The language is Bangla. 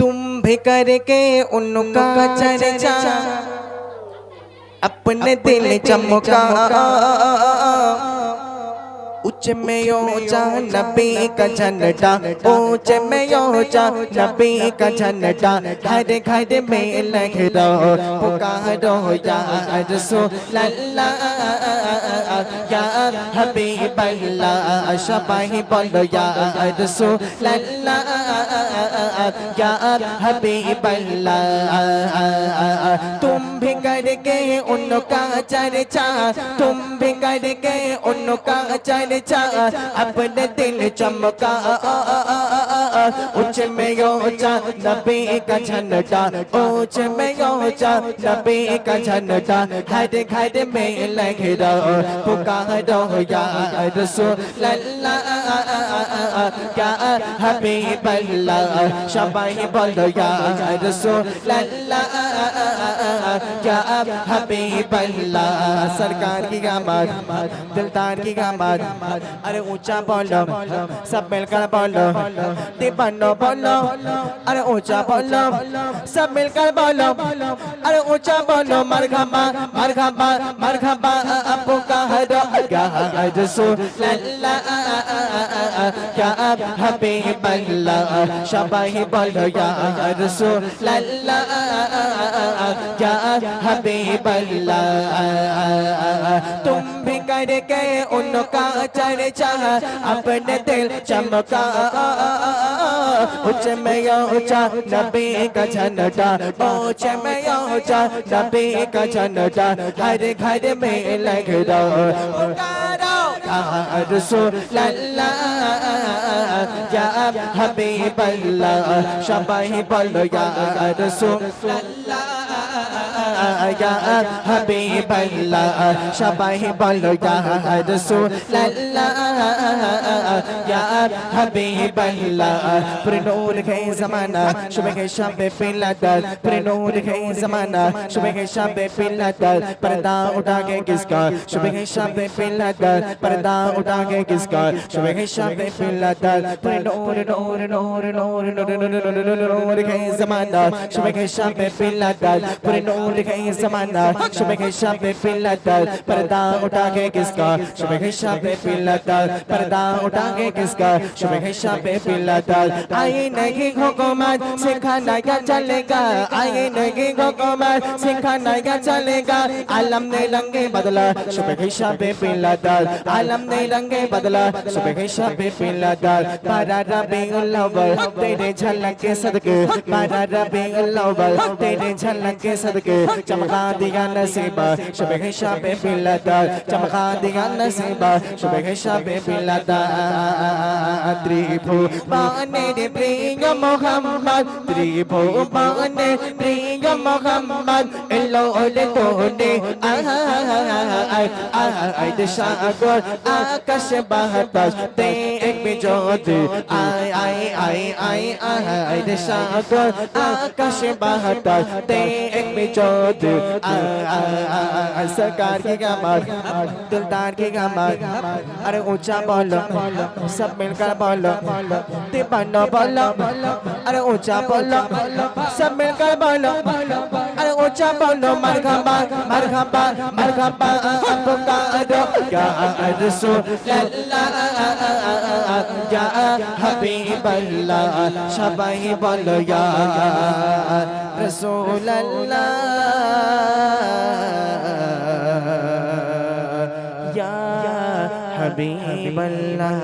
तुम भी करके उनका चर्चा। अपने दिल चमका। उच्च में योचा नबी का झंडा ऊंच में योचा नबी का झंडा घर घर में लग रहो पुकारो या रसूल अल्लाह या हबीब अल्लाह शबाही बोलो या रसूल अल्लाह या हबीब अल्लाह तुम भी करके उनका चर्चा तुम भी करके उनका चर्चा अपने दिल चमका उच्च में योचा नबी का झंडा ऊंच में योचा नबी का झंडा हर घर में लग रहो पुकारो या रसूल अल्लाह या हबीब अल्लाह शबाही बोलो या रसूल अल्लाह या हबीब अल्लाह सरकार की गामाद दिलदार की गामाद अरे ऊँचा बोलो, सब मिलकर बोलो दीवानो बोलो, अरे ऊँचा बोलो, सब मिलकर बोलो। अरे ऊँचा बोलो मरहबा मरहबा मरहबा आपको कहो या रसूल अल्लाह या हबीब अल्लाह शबाही बोलो, या रसूल अल्लाह या हबीब अल्लाह तुम भी करके उनका चर्चा अपने दिल चमका उच्च में ऊंचा नबी का झंडा ऊंच में ऊंचा नबी का झंडा हर घर में लग रहो पुकारो या रसूल अल्लाह या हबीब अल्लाह शबाही बोलो या रसूल अल्लाह ইয়া হাবিবাল্লাহ সবাই বলো ইয়া রাসূলুল্লাহ ইয়া হাবিবাল্লাহ প্রেনুর কে জামানা শুভে কে শবে পিলাদার প্রেনুর কে জামানা শুভে কে শবে পিলাদার পর্দা উঠা কে কিসকা শুভে কে শবে পিলাদার পর্দা উঠা কে কিসকা শুভে কে শবে পিলাদার প্রেনুর নূর कहीं समाना शुभ के शब्द पे लता पर्दा उठा के किसका शुभ के शब्द पे लता पर्दा उठा के किसका शुभ के शब्द पे लता आई नहीं हुकूमत सिखाना क्या चलेगा आई नहीं हुकूमत सिखाना क्या चलेगा आलम ने रंगे बदला शुभ के शब्द पे लता आलम ने रंगे बदला शुभ के शब्द पे लता बारा रबी उल्लवल तेरे झलक के सदके बारा रबी उल्लवल तेरे झलक के सदके चमका दिया नसीबा सुबह के शाम पे पिला दर चमका दिया नसीबा सुबह के शाम पे पिला दर त्रिभु बाने रे प्रिय मोहम्मद त्रिभु बाने प्रिय মোহাম্মদ এলো ওলে তোলে আয় সাগর আকাশ বাতাস দেখবে যদি আয় আয় আয় আয় আয় সাগর আকাশ বাতাস দেখবে যদি সরকার কে গামার দিলদার কে গামার আরে উঁচা বলো সব মিলকার বলো দেবানো বলো আরে উঁচা বলো সব মিলকার বলো अरे ऊंचा बोलो मरहबा मरहबा मरहबा पुकारो या रसूल अल्लाह या हबीब अल्लाह शबाही बोलो या रसूल अल्लाह या हबीब अल्लाह